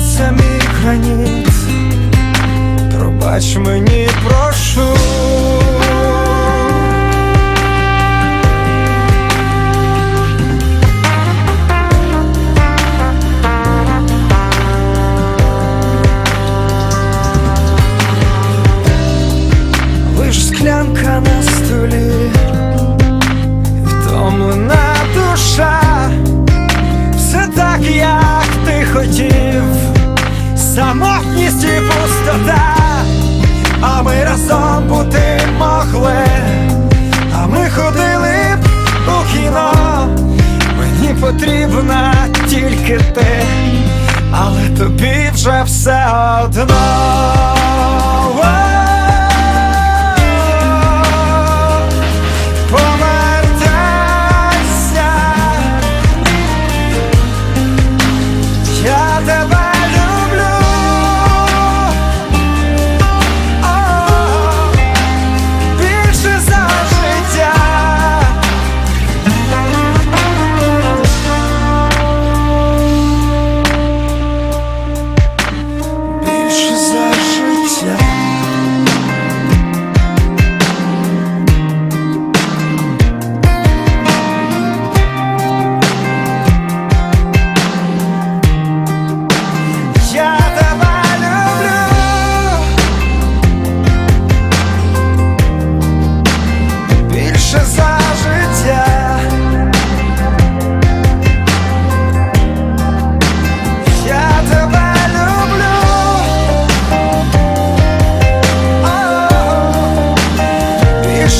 серця мій граніт, пробач мені прошу. Самотність і пустота, а ми разом бути могли, а ми ходили б у кіно, мені потрібна тільки ти, але тобі вже все одно.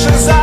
nasze za